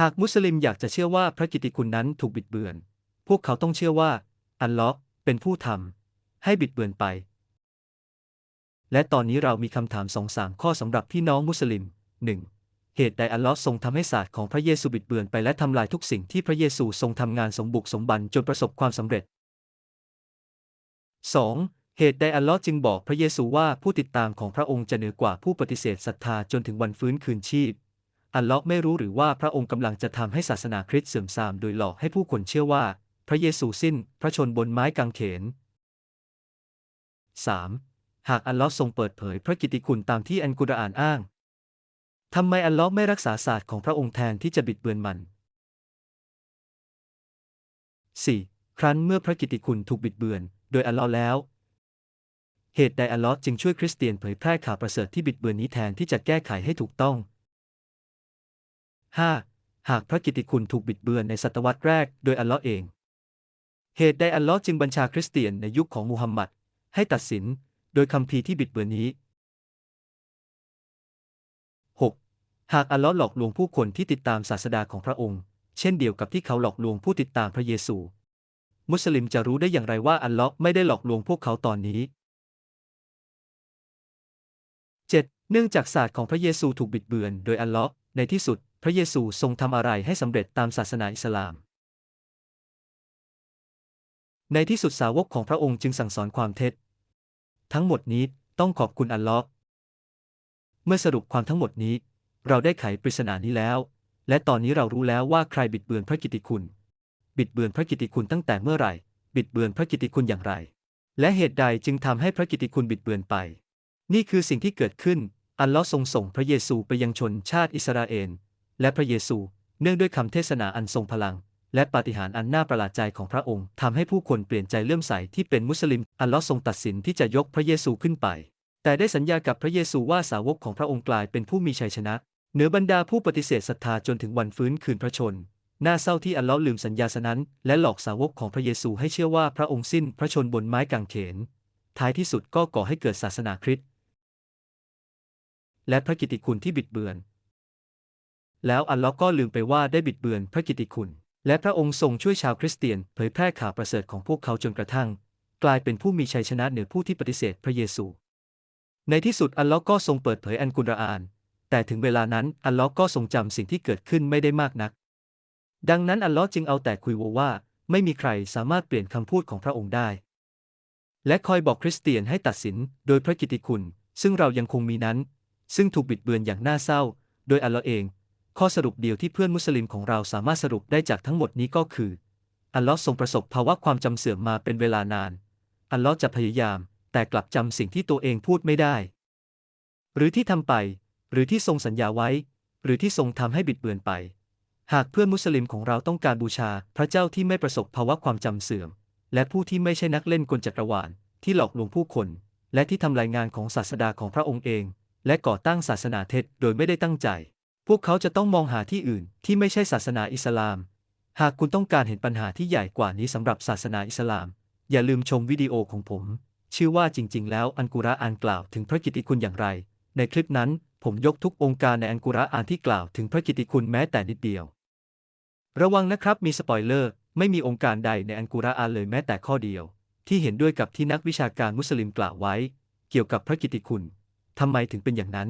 หากมุสลิมอยากจะเชื่อว่าพระกิตติคุณนั้นถูกบิดเบือน พวกเขาต้องเชื่อว่า อัลลอฮ์เป็นผู้ทำให้บิดเบือนไป และตอนนี้เรามีคำถามสองสามข้อสำหรับพี่น้องมุสลิม 1. เหตุใดอัลลอฮ์ทรงทำให้ศาสตร์ของพระเยซูบิดเบือนไปและทำลายทุกสิ่งที่พระเยซูทรงทำงานสมบุกสมบันจนประสบความสำเร็จ 2. เหตุใดอัลลอฮ์จึงบอกพระเยซูว่าผู้ติดตามของพระองค์จะเหนือกว่าผู้ปฏิเสธศรัทธาจนถึงวันฟื้นคืนชีพ อัลลอฮ์ไม่รู้หรือว่าพระองค์กำลังจะทำให้ศาสนาคริสต์เสื่อมทรามโดยหลอกให้ผู้คนเชื่อว่า พระเยซูสิ้นพระชนบนไม้กางเขน 3. หากอัลลอฮ์ทรงเปิดเผยพระกิตติคุณตามที่อันกุรอานอ้างทำไมอัลลอฮ์ไม่รักษาศาสตร์ของพระองค์แทนที่จะบิดเบือนมัน 4. ครั้นเมื่อพระกิตติคุณถูกบิดเบือน โดยอัลลอฮ์แล้ว เหตุใดอัลลอฮ์จึงช่วยคริสเตียนเผยแพร่ข่าวประเสริฐที่บิดเบือนนี้แทนที่จะแก้ไขให้ถูกต้อง 5. หากพระกิตติคุณถูกบิดเบือนในศตวรรษแรกโดยอัลลอฮ์เอง เหตุใดอัลลอฮ์จึงบัญชาคริสเตียนในยุคของมูฮัมหมัดให้ตัดสินโดยคำพีที่บิดเบือนนี้ 6. หากอัลลอฮ์หลอกลวงผู้คนที่ติดตามศาสดาของพระองค์ เช่นเดียวกับที่เขาหลอกลวงผู้ติดตามพระเยซู มุสลิมจะรู้ได้อย่างไรว่าอัลลอฮ์ไม่ได้หลอกลวงพวกเขาตอนนี้ 7. เนื่องจากศาสตร์ของพระเยซูถูกบิดเบือนโดยอัลลอฮ์ในที่สุด พระเยซูทรงทำอะไรให้สำเร็จตามศาสนาอิสลาม ในที่สุดสาวกของพระองค์จึงสั่งสอนความเท็จ ทั้งหมดนี้ต้องขอบคุณอัลลอฮ์เมื่อสรุปความทั้งหมดนี้ เราได้ไขปริศนานี้แล้ว และตอนนี้เรารู้แล้วว่าใครบิดเบือนพระกิตติคุณ บิดเบือนพระกิตติคุณตั้งแต่เมื่อไหร่ บิดเบือนพระกิตติคุณอย่างไร และเหตุใดจึงทำให้พระกิตติคุณบิดเบือนไป นี่คือสิ่งที่เกิดขึ้น อัลลอฮ์ทรงส่งพระเยซูไปยังชนชาติอิสราเอล และพระเยซู เนื่องด้วยคำเทศนาอันทรงพลัง และปาฏิหาริย์อันน่าประหลาดใจของพระองค์ทำให้ผู้คนเปลี่ยนใจเลื่อมใสที่เป็นมุสลิม อัลลอฮ์ทรงตัดสินที่จะยกพระเยซูขึ้นไป แต่ได้สัญญากับพระเยซูว่าสาวกของพระองค์กลายเป็นผู้มีชัยชนะ เหนือบรรดาผู้ปฏิเสธศรัทธาจนถึงวันฟื้นคืนพระชนน่าเศร้าที่อัลลอฮ์ลืมสัญญาสนั้น และหลอกสาวกของพระเยซูให้เชื่อว่าพระองค์สิ้นพระชนบนไม้กางเขน ท้ายที่สุดก็ก่อให้เกิดศาสนาคริสต์และพระกิตติคุณที่บิดเบือน แล้วอัลลอฮ์ก็ลืมไปว่าได้บิดเบือนพระกิตติคุณ และพระองค์ทรงช่วยชาวคริสเตียนเผยแพร่ข่าวประเสริฐของพวกเขาจนกระทั่ง กลายเป็นผู้มีชัยชนะเหนือผู้ที่ปฏิเสธพระเยซู ในที่สุดอัลลอฮ์ก็ทรงเปิดเผยอันกุรอาน แต่ถึงเวลานั้นอัลลอฮ์ก็ทรงจำสิ่งที่เกิดขึ้นไม่ได้มากนัก ดังนั้นอัลลอฮ์จึงเอาแต่คุยวว่า ไม่มีใครสามารถเปลี่ยนคำพูดของพระองค์ได้ และคอยบอกคริสเตียนให้ตัดสินโดยพระกิตติคุณ ซึ่งเรายังคงมีนั้น ซึ่งถูกบิดเบือนอย่างน่าเศร้า โดยอัลลอฮ์เอง ข้อสรุปเดียวที่เพื่อนมุสลิมของเราสามารถสรุปได้จากทั้งหมดนี้ก็คือ อัลลอฮ์ทรงประสบภาวะความจำเสื่อมมาเป็นเวลานาน อัลลอฮ์จะพยายาม แต่กลับจำสิ่งที่ตัวเองพูดไม่ได้ หรือที่ทำไป หรือที่ทรงสัญญาไว้ หรือที่ทรงทำให้บิดเบือนไป หากเพื่อนมุสลิมของเราต้องการบูชาพระเจ้าที่ไม่ประสบภาวะความจำเสื่อม และผู้ที่ไม่ใช่นักเล่นกลจักรวาล ที่หลอกลวงผู้คน และที่ทำลายงานของศาสดาของพระองค์เอง และก่อตั้งศาสนาเท็จโดยไม่ได้ตั้งใจ พวกเขาจะต้องมองหาที่อื่นที่ไม่ใช่ศาสนาอิสลาม หากคุณต้องการเห็นปัญหาที่ใหญ่กว่านี้สำหรับศาสนาอิสลาม อย่าลืมชมวิดีโอของผม ชื่อว่าจริง ๆ แล้วอันกุรอานกล่าวถึงพระกิตติคุณอย่างไร ในคลิปนั้นผมยกทุกองค์การในอันกุรอานที่กล่าวถึงพระกิตติคุณแม้แต่นิดเดียว ระวังนะครับมีสปอยเลอร์ ไม่มีองค์การใดในอันกุรอานเลยแม้แต่ข้อเดียว ที่เห็นด้วยกับที่นักวิชาการมุสลิมกล่าวไว้ เกี่ยวกับพระกิตติคุณทำไมถึงเป็นอย่างนั้น